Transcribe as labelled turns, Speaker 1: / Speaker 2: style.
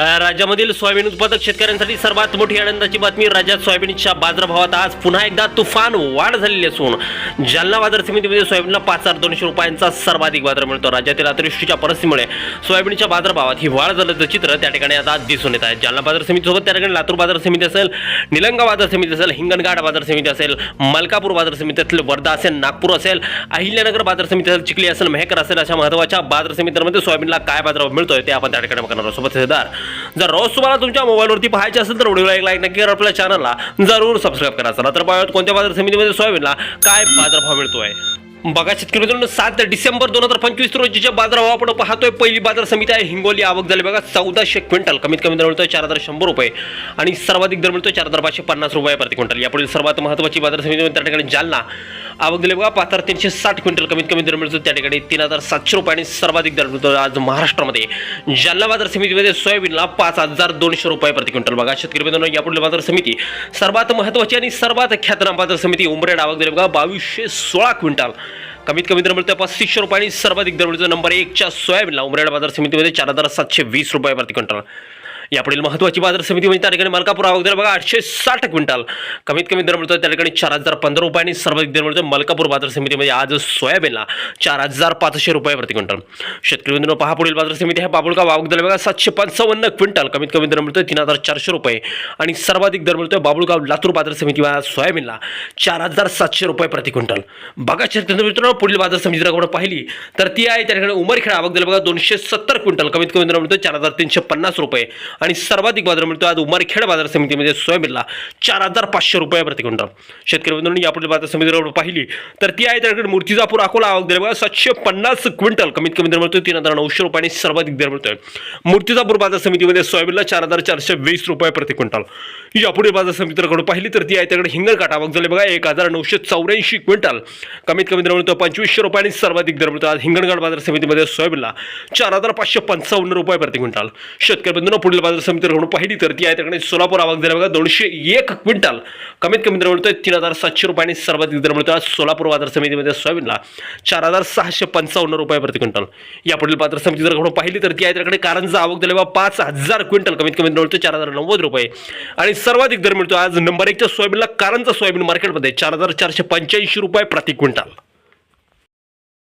Speaker 1: राज्यामधील सोयाबीन उत्पादक शेतकऱ्यांसाठी सर्वात मोठी आनंदाची बातमी राज्यात सोयाबीनच्या बाजारभावात आज पुन्हा एकदा तुफान वाढ झालेली असून जालना बाजार समितीमध्ये सोयाबीनला पाच हजार दोनशे रुपयांचा सर्वाधिक बाजार मिळतो राज्यातील अतिवृष्टीच्या परिस्थितीमुळे सोयाबीनच्या बाजारभावात ही वाढ झाल्याचं चित्र त्या ठिकाणी आता दिसून येत आहे जालना बाजार समितीसोबत त्या ठिकाणी लातूर बाजार समिती असेल निलंगा बाजार समिती असेल हिंगणघाट बाजार समिती असेल मलकापूर बाजार समिती असेल वर्धा असेल नागपूर असेल अहिल्यानगर बाजार समिती असेल चिखली असेल मेहकर असेल अशा महत्त्वाच्या बाजार समित्यांमध्ये सोयाबीनला काय बाजारभाव मिळतोय ते आपण त्या ठिकाणी बघणार आहोत. सोबत जर रोज तुम्हाला तुमच्या मोबाईलवरती पाहायचे असेल तर व्हिडिओला एक लाईक नक्की करा आपल्या चॅनलला. जरूर सबस्क्राईब करा. चला तर पाहूयात कोणत्या बाजार समितीमध्ये सोयाबीनला काय बाजारभाव मिळतोय. बघा शेतकरी मित्रांनो सात डिसेंबर दोन हजार पंचवीस रोजीच्या बाजारभाव आपण पाहतोय पहिली बाजार समिती आहे हिंगोली आवक झाली. बघा चौदाशे क्विंटल. कमीत कमी दर मिळतोय चार हजार शंभर रुपये. आणि सर्वाधिक दर मिळतोय चार हजार पाचशे पन्नास रुपये प्रति क्विंटल. यापुढील सर्वात महत्त्वाची बाजार समिती त्या ठिकाणी जालना. आवक दिली बघा पाच हजार तीनशे साठ क्विंटल कमीत कमी दर मिळतो. त्या ठिकाणी तीन हजार सातशे रुपयांनी सर्वाधिक दर मिळतो आज महाराष्ट्रामध्ये. जालना बाजार समितीमध्ये सोयाबीनला पाच हजार दोनशे रुपये प्रति क्विंटल बघा. शेतकरी मित्रांनो यापुढील बाजार समिती सर्वात महत्त्वाची आणि सर्वात ख्यातनाम बाजार समिती उमरेड आवक दिली बघा. बावीसशे सोळा क्विंटल कमीत कमी दर मिळतो पस्तीसशे रुपये सर्वाधिक दर मिळतो नंबर एकच्या सोयाबीनला उमरेड बाजार समितीमध्ये चार हजार सातशे वीस रुपये प्रति क्विंटल. यापुढील महत्त्वाची बाजार समिती म्हणजे त्या ठिकाणी मलकापूर आवक दर बघा आठशे साठ क्विंटल. कमीत कमी दर मिळतो त्या ठिकाणी चार हजार पंधरा रुपये आणि सर्वाधिक दर मिळतो मलकापूर बाजार समितीमध्ये म्हणजे आज सोयाबीनला चार हजार पाचशे रुपये प्रति क्विंटल. शेतकरी मित्रांनो पहा पुढील बाजार समिती आहे बाबुळगाव आवक दर बघा सातशे पंचावन्न क्विंटल. कमीत कमी दर मिळतो तीन हजार चारशे रुपये. आणि सर्वाधिक दर मिळतोय बाबुळगाव लातूर बाजार समिती सोयाबीनला चार हजार सातशे रुपये प्रति क्विंटल. बघा शेतकरी मित्रांनो पुढील बाजार समिती जर आपण पाहिली तर ती आहे त्या ठिकाणी उमरखेड आवक दर बघा दोनशे सत्तर क्विंटल. कमीत कमी दर मिळतो चार हजार तीनशे पन्नास रुपये. आणि सर्वाधिक बाजार मिळतो. आज उमरखेड बाजार समितीमध्ये सोयाबीनला चार हजार पाचशे रुपये प्रति क्विंटल. शेतकरी बंधूंनी यापुढील बाजार समिती पाहिली. तर ती आहे त्याकडे मूर्तिजापूर अकोला. आवक दर सातशे पन्नास क्विंटल कमीत कमी दर मिळतो तीन हजार नऊशे रुपये आणि सर्वाधिक दर मिळतोय. मूर्तिजापूर बाजार समितीमध्ये सोयाबीनला चार हजार चारशे वीस रुपये प्रति क्विंटल. यापुढील बाजार समितीकडून पाहिली तर ती आहे त्याकडे हिंगणघाट. आवक झाली बघा. एक हजार नऊशे चौऱ्याऐंशी क्विंटल. कमीत कमी दर मिळतो पंचवीसशे रुपये आणि सर्वाधिक दर मिळतो आज हिंगणघाट बाजार समितीमध्ये सोयाबीनला चार हजार पाचशे पंचावन्न रुपये प्रति क्विंटल. शेतकरी बंधूंना पुढील बाजार समिती जर पाहिली तर ती आहे त्याकडे सोलापूर आवक झाली बघा. दोनशे एक क्विंटल कमीत कमी दर मिळतोय तीन हजार सातशे रुपये आणि सर्वाधिक दर मिळतो आज सोलापूर बाजार समितीमध्ये सोयाबीनला चार हजार सहाशे पंचावन्न रुपये प्रति क्विंटल. यापुढील बाजार समिती जर आपण पाहिली तर ती आहे त्याकडे कारंजा आवक झाली बघा. पाच हजार क्विंटल कमीत कमी दर मिळतो चार हजार नव्वद रुपये. आणि सर्वाधिक दर मिळतो आज नंबर एकच्या सोयाबीनला कारंजा सोयाबीन मार्केटमध्ये चार हजार चारशे पंच्याऐंशी रुपये प्रति क्विंटल.